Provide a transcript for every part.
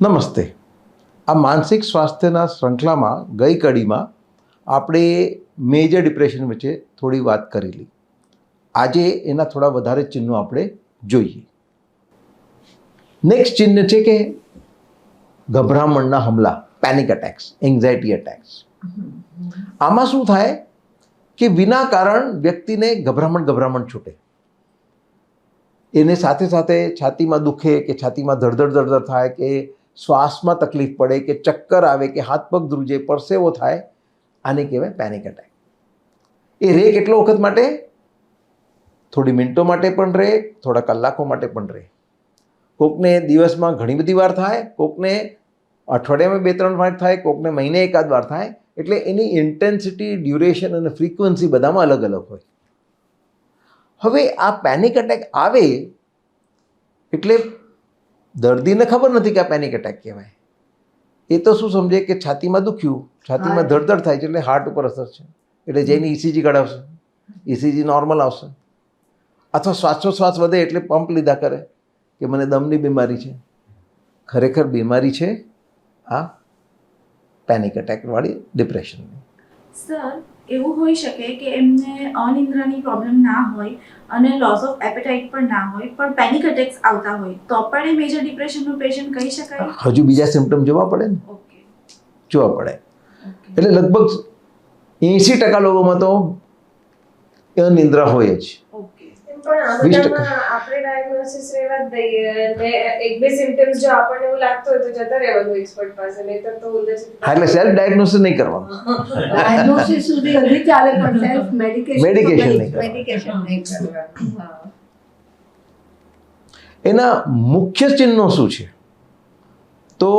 નમસ્તે. આ માનસિક સ્વાસ્થ્યના શૃંખલામાં ગઈ કડીમાં આપણે મેજર ડિપ્રેશન વચ્ચે થોડી વાત કરેલી. આજે એના થોડા વધારે ચિહ્નો આપણે જોઈએ. નેક્સ્ટ ચિહ્ન છે કે ગભરામણના હમલા પેનિક અટેક્સ એન્ઝાયટી અટેક્સ આમાં શું થાય કે વિના કારણ વ્યક્તિને ગભરામણ ગભરામણ છૂટે. એને સાથે સાથે છાતીમાં દુખે કે છાતીમાં ધડધડ ધડધડ થાય કે શ્વાસમાં તકલીફ પડે કે ચક્કર આવે કે હાથ પગ ધ્રુજે, પરસેવો થાય, આને કહેવાય પેનિક અટેક એ રે કેટલો વખત માટે? થોડી મિનિટો માટે પણ રહે થોડા કલાકો માટે પણ રહે કોકને દિવસમાં ઘણી બધી વાર થાય, કોકને અઠવાડિયામાં બે ત્રણ વાર થાય, કોકને મહિને એકાદ વાર થાય, એટલે એની ઇન્ટેન્સિટી ડ્યુરેશન અને ફ્રીક્વન્સી બધામાં અલગ અલગ હોય. હવે આ પેનિક અટેક આવે એટલે દર્દીને ખબર નથી કે આ પેનિક અટેક કહેવાય. એ તો શું સમજે કે છાતીમાં દુખ્યું છાતીમાં. ધડધડ થાય છે એટલે હાર્ટ ઉપર અસર છે. એટલે જઈને ઇસીજી કઢાવશે ઇસીજી નોર્મલ આવશે. અથવા શ્વાસોશ્વાસ વધે એટલે પંપ લીધા કરે કે મને દમની બીમારી છે. ખરેખર બીમારી છે આ પેનિક અટેકવાળી ડિપ્રેશનની સર એવું હોઈ શકે કે એમને અનિંદ્રાની પ્રોબ્લેમ ના હોય અને લોસ ઓફ એપેટાઇટ પણ ના હોય પણ પેનિક અટેક્સ આવતા હોય. તો પણ એ મેજર ડિપ્રેશનનું પેશન્ટ કહી શકાય? હજુ બીજા સિમ્પટમ જોવા પડે ને? ઓકે. જોવા પડે. એટલે લગભગ એંસી ટકા લોકોમાં તો અનિંદ્રા હોય જ. પણ આ વીસ ટકા. બધામાં આપણે ડાયગ્નોસિસ રહેવા દઈએ. અને એક બે સિમ્ટમ્સ જો આપણને એવું લાગતું હોય તો જતા રહેવાનું એક્સપર્ટ પાસે નહીતર તો હા એટલે સેલ્ફ ડાયગ્નોસિસ નહીં કરવાનું. ડાયગ્નોસિસ સુધી હજી ચાલે પણ સેલ્ફ મેડિકેશન Medication નહીં મેડિકેશન નહીં કરવાનું. એના મુખ્ય ચિહ્નો શું છે? તો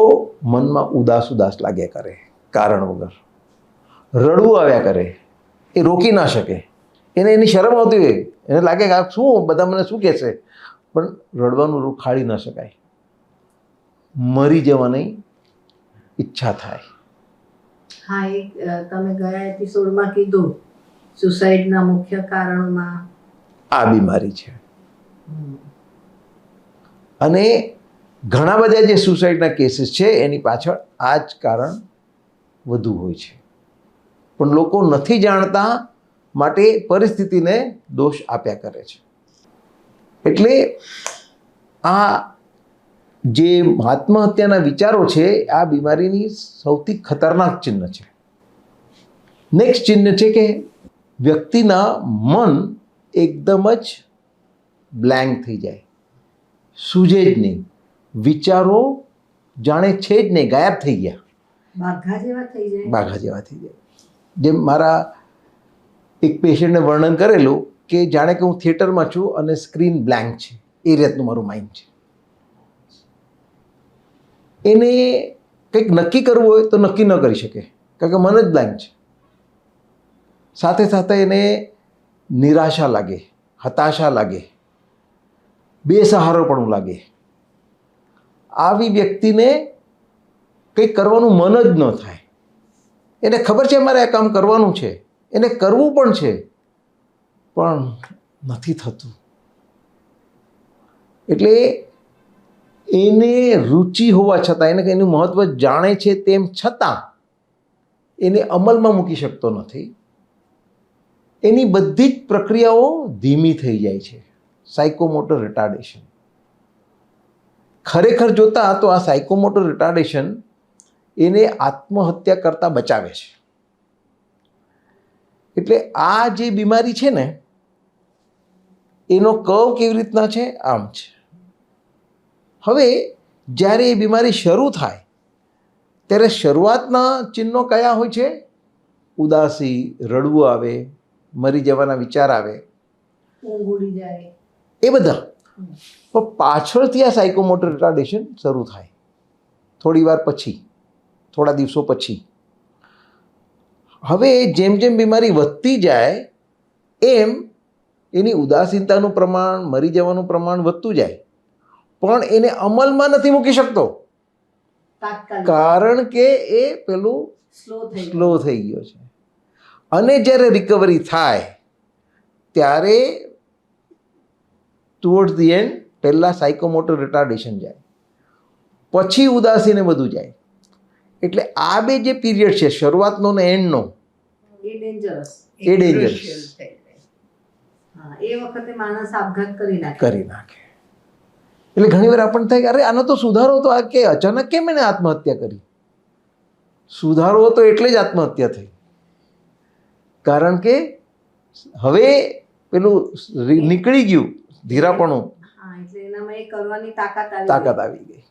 મનમાં ઉદાસ ઉદાસ લાગ્યા કરે કારણ વગર. રડવું આવ્યા કરે એ રોકી ના શકે. એને એની શરમ આવતી હોય. એને લાગે કે આ શું બધા મને શું કહેશે પણ રડવાનું રૂખાડી ન શકાય. મરી જવાની ઈચ્છા થાય. હા એક તમે ગયા એપિસોડમાં કીધું સુસાઇડના મુખ્ય કારણોમાં. આ બીમારી છે. અને ઘણા બધા જે સુસાઇડના કેસીસ છે એની પાછળ આ જ કારણ વધુ હોય છે. પણ લોકો નથી જાણતા માટે પરિસ્થિતિને દોષ આપ્યા કરે છે. એટલે આ જે આત્મહત્યાના વિચારો છે આ બીમારીની સૌથી ખતરનાક ચિહ્ન છે. નેક્સ્ટ ચિહ્ન છે કે વ્યક્તિના મન એકદમ જ બ્લેન્ક થઈ જાય. સૂજે જ નહીં. વિચારો જાણે છે જ નહીં ગાયબ થઈ ગયા. બાઘા જેવા થઈ જાય. બાઘા જેવા થઈ જાય. જેમ મારા એક પેશન્ટને વર્ણન કરેલું કે જાણે કે હું થિયેટરમાં છું અને સ્ક્રીન બ્લેન્ક છે. એ રીતનું મારું માઇન્ડ છે. એને કંઈક નક્કી કરવું હોય તો નક્કી ન કરી શકે, કારણ કે મન જ બ્લેન્ક છે. સાથે સાથે એને નિરાશા લાગે, હતાશા લાગે બેસહારોપણું લાગે. આવી વ્યક્તિને કંઈક કરવાનું મન જ ન થાય. એને ખબર છે મારે આ કામ કરવાનું છે? એને કરવું પણ છે, પણ નથી થતું. એટલે એને રુચિ હોવા છતાં, એને એનું મહત્ત્વ જાણે છે તેમ છતાં, એને અમલમાં મૂકી શકતો નથી. એની બધી જ પ્રક્રિયાઓ ધીમી થઈ જાય છે. સાયકોમોટર રિટાર્ડેશન ખરેખર જોતા તો આ સાયકોમોટર રિટાર્ડેશન એને આત્મહત્યા કરતાં બચાવે છે. એટલે આ જે બીમારી છે ને એનો કવ કેવી રીતના છે? આમ છે. હવે જ્યારે એ બીમારી શરૂ થાય ત્યારે શરૂઆતના ચિહ્નો કયા હોય છે? ઉદાસી રડવું આવે મરી જવાના વિચાર આવે. એ બધા. પણ પાછળથી આ સાયકોમોટર રિટાર્ડેશન શરૂ થાય. થોડી વાર પછી થોડા દિવસો પછી. હવે જેમ જેમ બીમારી વધતી જાય એમ એની ઉદાસીનતાનું પ્રમાણ મરી જવાનું પ્રમાણ વધતું જાય. પણ એને અમલમાં નથી મૂકી શકતો. કારણ કે એ પેલું સ્લો થઈ ગયો. છે. અને જ્યારે રિકવરી થાય ત્યારે ટુવર્ડ્સ ધી એન્ડ પહેલાં સાયકોમોટર રિટાર્ડેશન જાય. પછી ઉદાસીને બધું જાય. એટલે આ બે જે પીરિયડ છે શરૂઆતનો ને એન્ડનો એ ડેન્જરસ એ વખતે માણસ આપઘાત કરી નાખે. કરી નાખે. એટલે ઘણી વાર આપણને થાય કે અરે આનો તો સુધારો તો આ કે અચાનક કેમ એને આત્મહત્યા કરી? સુધારો હતો એટલે જ આત્મહત્યા થઈ. કારણ કે હવે પેલું નીકળી ગયું ધીરાપણું. તાકાત આવી ગઈ.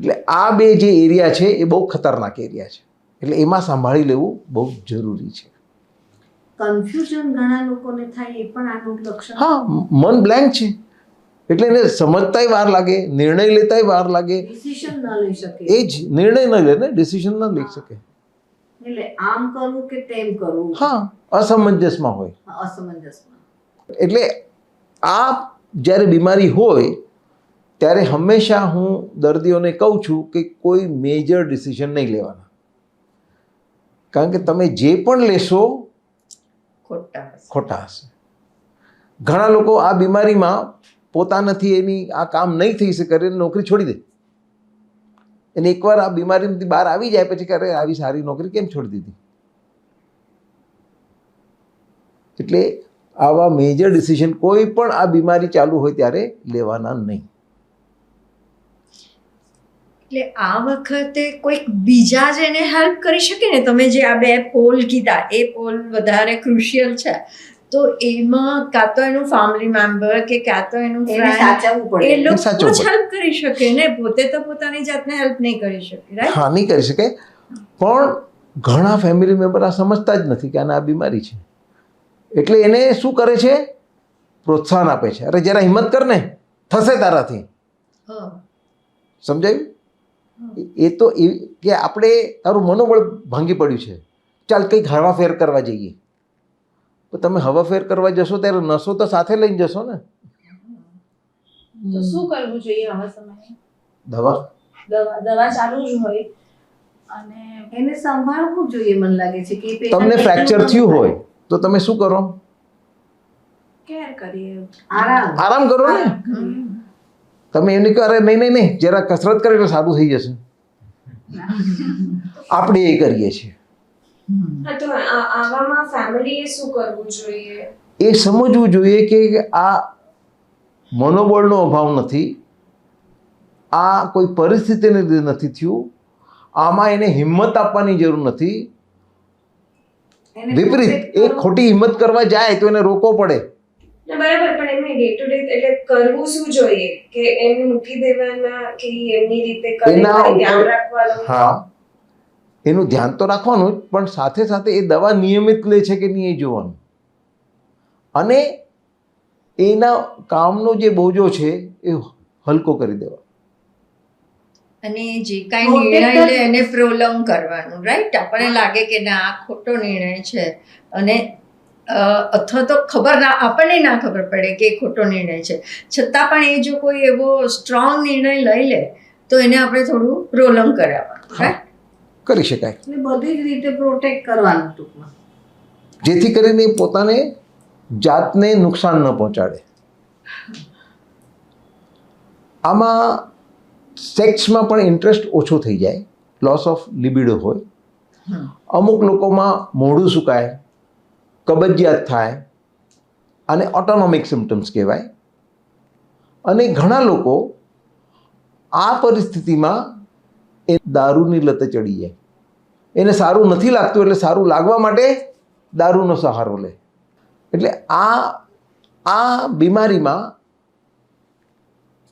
એટલે આ બે જે એરિયા છે એ બહુ ખતરનાક એરિયા છે. એટલે એમાં સંભાળી લેવું બહુ જરૂરી છે. કન્ફ્યુઝન ઘણા લોકોને થાય એ પણ આનું લક્ષણ. હા મન બ્લેન્ક છે. એટલે એને સમજતાય વાર લાગે નિર્ણય લેતાય વાર લાગે. ડિસિઝન ન લઈ શકે. એ જ નિર્ણય ન લે ને ડિસિઝન ન લઈ શકે. એટલે આમ કરવું કે તેમ કરવું? હા અસમંજસમાં હોય. અસમંજસમાં. એટલે આ જ્યારે બીમારી હોય ત્યારે હંમેશા હું દર્દીઓને કહું છું કે કોઈ મેજર ડિસિઝન નહીં લેવાના. કારણ કે તમે જે પણ લેશો ખોટા હશે. ખોટા ઘણા લોકો આ બીમારીમાં પોતાનાથી એની આ કામ નહીં થઈ શકે એટલે નોકરી છોડી દે. અને એકવાર આ બીમારીમાંથી બહાર આવી જાય પછી કરે આવી સારી નોકરી કેમ છોડી દીધી? એટલે આવા મેજર ડિસિઝન કોઈ પણ આ બીમારી ચાલુ હોય ત્યારે લેવાના નહીં. એટલે આ વખતે કોઈક બીજા જ એને હેલ્પ કરી શકે ને? તમે જે આ બે પોલ કીધા એ પોલ વધારે ક્રુશિયલ છે. તો એમાં કાં તો એનું ફેમિલી મેમ્બર કે કાં તો એનું એ લોકો જ હેલ્પ કરી શકે ને? પોતે તો પોતાની જાતને હેલ્પ નહીં કરી શકે રાઈટ હા નહીં કરી શકે. પણ ઘણા ફેમિલી મેમ્બર આ સમજતા જ નથી કે આને આ બીમારી છે. એટલે એને શું કરે છે? પ્રોત્સાહન આપે છે. અરે જરા હિંમત કર ને. થશે તારાથી. સમજાયું? એ તો એ કે આપણે તારું મનોબળ ભાંગી પડ્યું છે. ચાલ કંઈક હવાફેર કરવા જઈએ. તો તમે હવા ફેર કરવા જશો ત્યારે નસો તો સાથે લઈને જશો ને. તો શું કરવું જોઈએ આવા સમયે? દવા. દવા દવા ચાલુ જ હોય. અને એને સંભાળવું જોઈએ મને લાગે છે કે તમને ફ્રેક્ચર થયું હોય તો તમે શું કરો? કેર કરીએ. આરામ. આરામ કરો ને. તમે એમને કહો અરે નહીં નહીં નહીં જરા કસરત કરે એટલે સારું થઈ જશે. આપણે એ કરીએ છીએ. હા તો આ- આવામાં ફેમિલીએ શું કરવું જોઈએ? એ સમજવું જોઈએ કે આ મનોબળનો અભાવ નથી આ કોઈ પરિસ્થિતિને લીધે નથી થયું આમાં એને હિંમત આપવાની જરૂર નથી. વિપરીત એ ખોટી હિંમત કરવા જાય તો એને રોકવો પડે. બરાબર પણ એમને ડે ટુ ડે એટલે કરવું શું જોઈએ? કે એમને મૂકી દેવાના કે એમની રીતે કરે? ધ્યાન રાખવાનું? હા. એનું ધ્યાન તો રાખવાનું જ પણ સાથે સાથે એ દવા નિયમિત લે છે કે નહીં એ જોવાનું. અને એના કામનો જે બોજો છે એ હલકો કરી દેવા અને જે કાંઈ નિર્ણય લે એને પ્રોલોંગ કરવાનું રાઈટ આપણને લાગે કે ના આ ખોટો નિર્ણય છે. અને અથવા તો ખબર ના આપણને ના ખબર પડે કે એ ખોટો નિર્ણય છે. છતાં પણ એ જો કોઈ એવો સ્ટ્રોંગ નિર્ણય લઈ લે તો એને આપણે થોડું પ્રોલોંગ કરાવવાનું કરી શકાય. એટલે બધી જ રીતે પ્રોટેક્ટ કરવાનું ટૂંકમાં. જેથી કરીને પોતાને જાતને નુકસાન ન પહોંચાડે. આમાં સેક્સમાં પણ ઇન્ટરેસ્ટ ઓછો થઈ જાય. લોસ ઓફ લિબિડો હોય. અમુક લોકોમાં મોઢું સુકાય. કબજિયાત થાય અને ઓટોનોમિક સિમ્ટમ્સ કહેવાય. અને ઘણા લોકો આ પરિસ્થિતિમાં એ દારૂની લતે ચડી જાય. એને સારું નથી લાગતું એટલે સારું લાગવા માટે દારૂનો સહારો લે. એટલે આ આ બીમારીમાં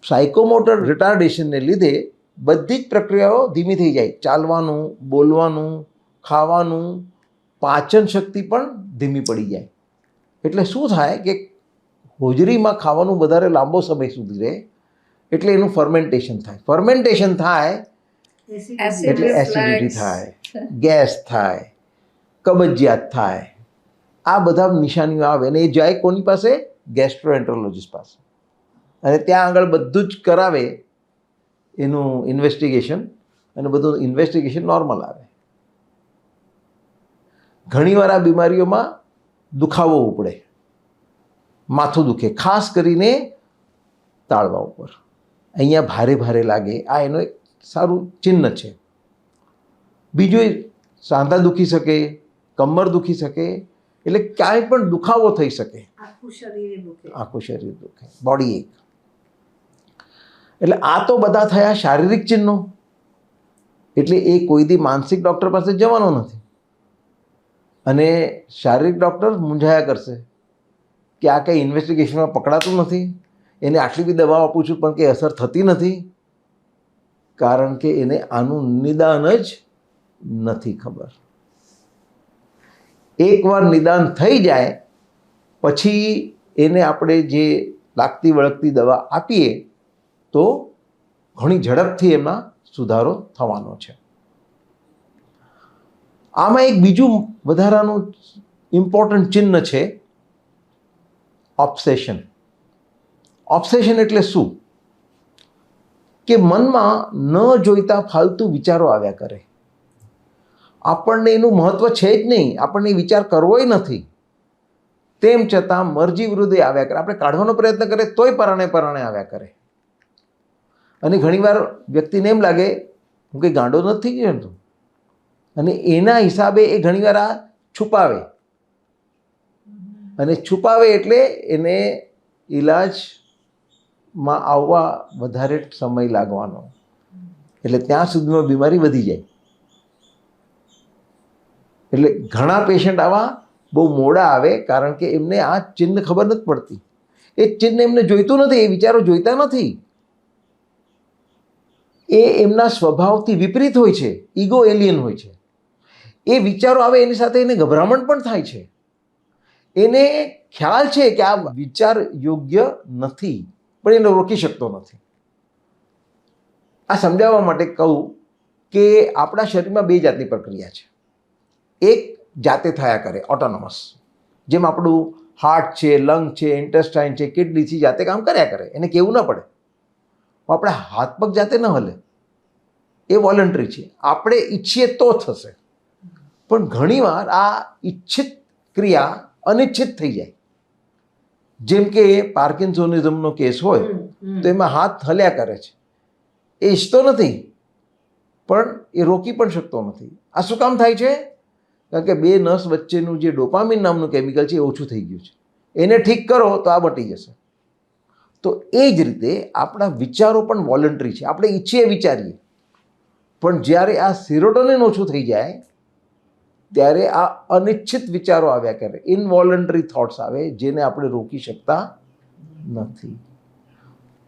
સાયકોમોટર રિટાર્ડેશનને લીધે બધી જ પ્રક્રિયાઓ ધીમી થઈ જાય. ચાલવાનું, બોલવાનું, ખાવાનું પાચન શક્તિ પણ ધીમી પડી જાય. એટલે શું થાય કે હોજરીમાં ખાવાનું વધારે લાંબો સમય સુધી રહે એટલે એનું ફર્મેન્ટેશન થાય. ફર્મેન્ટેશન થાય એટલે એસિડિટી થાય ગેસ થાય કબજિયાત થાય. આ બધા નિશાનીઓ આવે અને એ જાય કોની પાસે? ગેસ્ટ્રોએન્ટ્રોલોજીસ્ટ પાસે. અને ત્યાં આગળ બધું જ કરાવે એનું ઇન્વેસ્ટિગેશન અને બધું ઇન્વેસ્ટિગેશન નોર્મલ આવે. ઘણીવાર આ બીમારીઓમાં દુખાવો ઉપડે. માથું દુખે. ખાસ કરીને તાળવા ઉપર. અહીંયા ભારે ભારે લાગે. આ એનો એક સારું ચિહ્ન છે. બીજું સાંધા દુખી શકે કમર દુખી શકે એટલે ક્યાંય પણ દુખાવો થઈ શકે. શરીર આખું શરીર દુખે. બોડી એક. એટલે આ તો બધા થયા શારીરિક ચિહ્નો. એટલે એ કોઈ દી માનસિક ડૉક્ટર પાસે જવાનો નથી. અને શારીરિક ડૉક્ટર મૂંઝાયા કરશે કે આ કંઈ ઇન્વેસ્ટિગેશનમાં પકડાતું નથી. એને આટલી બી દવાઓ આપું છું, પણ કંઈ અસર થતી નથી. કારણ કે એને આનું નિદાન જ નથી ખબર. એકવાર નિદાન થઈ જાય, પછી એને આપણે જે લાગતી વળગતી દવા આપીએ, તો ઘણી ઝડપથી એમાં સુધારો થવાનો છે. આમાં એક બીજું વધારાનું ઇમ્પોર્ટન્ટ ચિહ્ન છે ઓબ્સેશન ઓબ્સેશન એટલે શું? કે મનમાં ન જોઈતા ફાલતુ વિચારો આવ્યા કરે. આપણને એનું મહત્વ છે જ નહીં. આપણને વિચાર કરવોય નથી. તેમ છતાં મરજી વિરુદ્ધ આવ્યા કરે. આપણે કાઢવાનો પ્રયત્ન કરે તોય પરાણે પરાણે આવ્યા કરે. અને ઘણીવાર વ્યક્તિને એમ લાગે, હું કંઈ ગાંડો નથી તું? અને એના હિસાબે એ ઘણીવાર આ છુપાવે. અને છુપાવે એટલે એને ઈલાજમાં આવવા વધારે સમય લાગવાનો. એટલે ત્યાં સુધીમાં બીમારી વધી જાય. એટલે ઘણા પેશન્ટ આવા બહુ મોડા આવે કારણ કે એમને આ ચિહ્ન ખબર નથી પડતી. એ ચિહ્ન એમને જોઈતું નથી, એ વિચારો જોઈતા નથી. એ એમના સ્વભાવથી વિપરીત હોય છે, ઈગો એલિયન હોય છે. એ વિચારો આવે એની સાથે એને ગભરામણ પણ થાય છે. એને ખ્યાલ છે કે આ વિચાર યોગ્ય નથી, પણ એને રોકી શકતો નથી. આ સમજાવવા માટે કહું કે આપણા શરીરમાં બે જાતની પ્રક્રિયા છે. એક જાતે થયા કરે ઓટોનોમસ જેમ આપણું હાર્ટ છે લંગ છે ઇન્ટેસ્ટાઇન છે કિડનીથી જાતે કામ કર્યા કરે, એને કેવું ન પડે. આપણે હાથ પગ જાતે ન હલે. એ વોલન્ટરી છે. આપણે ઈચ્છીએ તો થશે. પણ ઘણીવાર આ ઈચ્છિત ક્રિયા અનિચ્છિત થઈ જાય. જેમ કે પાર્કિન્સોનિઝમનો કેસ હોય. તો એમાં હાથ હલ્યા કરે છે. એ ઈચ્છતો નથી પણ એ રોકી પણ શકતો નથી. આ શું કામ થાય છે? કારણ કે બે નસ વચ્ચેનું જે ડોપામિન નામનું કેમિકલ છે એ ઓછું થઈ ગયું છે. એને ઠીક કરો તો આ બટી જશે. તો એ જ રીતે આપણા વિચારો પણ વોલન્ટરી છે. આપણે ઈચ્છીએ વિચારીએ. પણ જ્યારે આ સિરોટોનિન ઓછું થઈ જાય ત્યારે આ અનિચ્છિત વિચારો આવ્યા કરે. ઇનવોલન્ટરી થોટ્સ આવે, જેને આપણે રોકી શકતા નથી.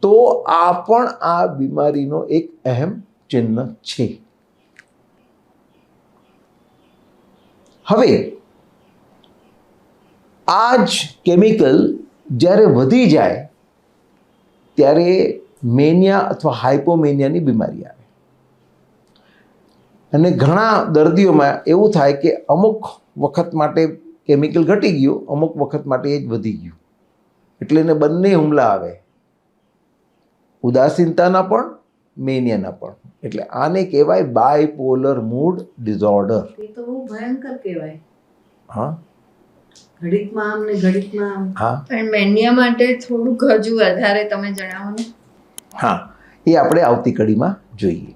તો આ પણ આ બીમારીનો એક અહેમ ચિહ્ન છે. હવે આ જ કેમિકલ જ્યારે વધી જાય, ત્યારે મેનિયા અથવા હાઇપોમેનિયાની બીમારી આવે. અને ઘણા દર્દીઓમાં એવું થાય કે અમુક વખત માટે કેમિકલ ઘટી ગયું અમુક વખત માટે એ જ વધી ગયું. એટલે એને બંને હુમલા આવે. ઉદાસીનતાના પણ મેનિયાના પણ. એટલે આને કહેવાય બાયપોલર મૂડ ડિઝોર્ડર એ તો બહુ ભયંકર કહેવાય. હા. ઘડીકમાં આમ ને ઘડીકમાં આમ. હા. પણ મેનિયા માટે થોડુંક હજુ વધારે તમે જણાવો ને. હા. એ આપણે આવતી કડીમાં જોઈએ.